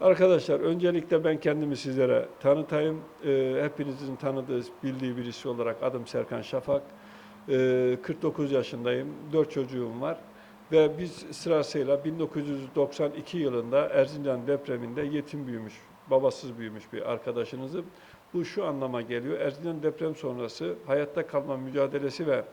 Arkadaşlar öncelikle ben kendimi sizlere tanıtayım. Ee, hepinizin tanıdığı, bildiği birisi olarak adım Serkan Şafak. Ee, 49 yaşındayım, 4 çocuğum var. Ve biz sırasıyla 1992 yılında Erzincan depreminde yetim büyümüş, babasız büyümüş bir arkadaşınızım. Bu şu anlama geliyor, Erzincan deprem sonrası hayatta kalma mücadelesi ve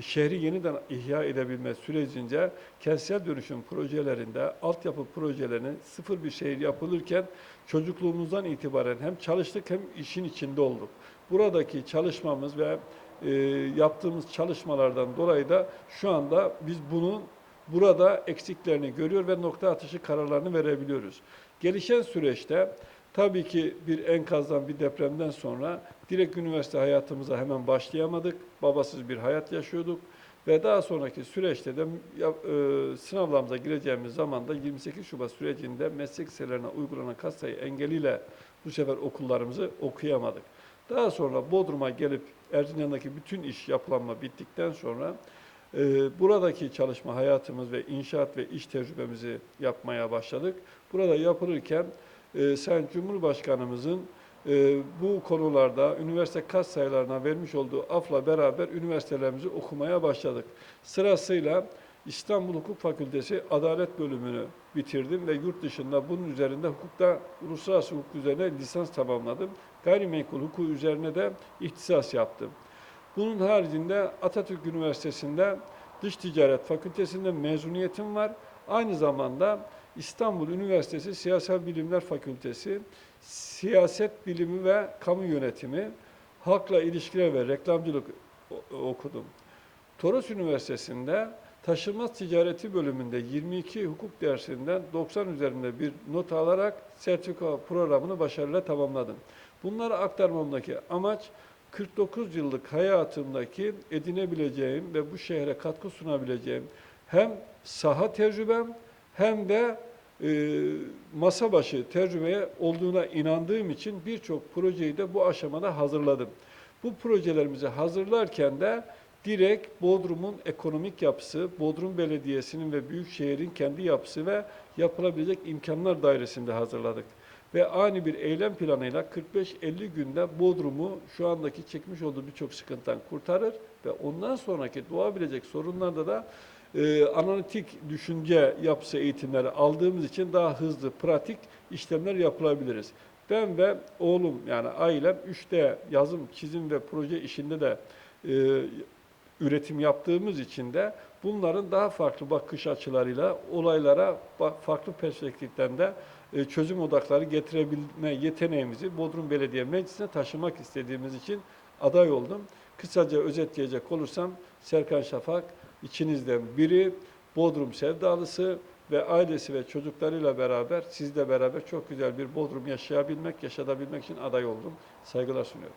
şehri yeniden ihya edebilme sürecince kentsel dönüşüm projelerinde altyapı projelerinin sıfır bir şehir yapılırken çocukluğumuzdan itibaren hem çalıştık hem işin içinde olduk. Buradaki çalışmamız ve e, yaptığımız çalışmalardan dolayı da şu anda biz bunun burada eksiklerini görüyor ve nokta atışı kararlarını verebiliyoruz. Gelişen süreçte tabii ki bir enkazdan bir depremden sonra direkt üniversite hayatımıza hemen başlayamadık. Babasız bir hayat yaşıyorduk. Ve daha sonraki süreçte de e, sınavlarımıza gireceğimiz zaman da 28 Şubat sürecinde meslek liselerine uygulanan katsayı engeliyle bu sefer okullarımızı okuyamadık. Daha sonra Bodrum'a gelip Erzincan'daki bütün iş yapılanma bittikten sonra e, buradaki çalışma hayatımız ve inşaat ve iş tecrübemizi yapmaya başladık. Burada yapılırken e, Sayın Cumhurbaşkanımızın e, bu konularda üniversite kat sayılarına vermiş olduğu afla beraber üniversitelerimizi okumaya başladık. Sırasıyla İstanbul Hukuk Fakültesi Adalet Bölümünü bitirdim ve yurt dışında bunun üzerinde hukukta uluslararası hukuk üzerine lisans tamamladım. Gayrimenkul hukuku üzerine de ihtisas yaptım. Bunun haricinde Atatürk Üniversitesi'nde Dış Ticaret Fakültesi'nde mezuniyetim var. Aynı zamanda İstanbul Üniversitesi Siyasal Bilimler Fakültesi Siyaset Bilimi ve Kamu Yönetimi, Halkla İlişkiler ve Reklamcılık okudum. Toros Üniversitesi'nde Taşınmaz Ticareti bölümünde 22 hukuk dersinden 90 üzerinde bir not alarak sertifika programını başarıyla tamamladım. Bunları aktarmamdaki amaç 49 yıllık hayatımdaki edinebileceğim ve bu şehre katkı sunabileceğim hem saha tecrübem hem de e, masa başı tecrübeye olduğuna inandığım için birçok projeyi de bu aşamada hazırladım. Bu projelerimizi hazırlarken de direkt Bodrum'un ekonomik yapısı, Bodrum Belediyesi'nin ve Büyükşehir'in kendi yapısı ve yapılabilecek imkanlar dairesinde hazırladık. Ve ani bir eylem planıyla 45-50 günde Bodrum'u şu andaki çekmiş olduğu birçok sıkıntıdan kurtarır ve ondan sonraki doğabilecek sorunlarda da e, analitik düşünce yapısı eğitimleri aldığımız için daha hızlı, pratik işlemler yapılabiliriz. Ben ve oğlum yani ailem 3D yazım, çizim ve proje işinde de e, üretim yaptığımız için de bunların daha farklı bakış açılarıyla olaylara farklı perspektiften de e, çözüm odakları getirebilme yeteneğimizi Bodrum Belediye Meclisi'ne taşımak istediğimiz için aday oldum. Kısaca özetleyecek olursam Serkan Şafak içinizden biri Bodrum sevdalısı ve ailesi ve çocuklarıyla beraber sizle beraber çok güzel bir Bodrum yaşayabilmek, yaşatabilmek için aday oldum. Saygılar sunuyorum.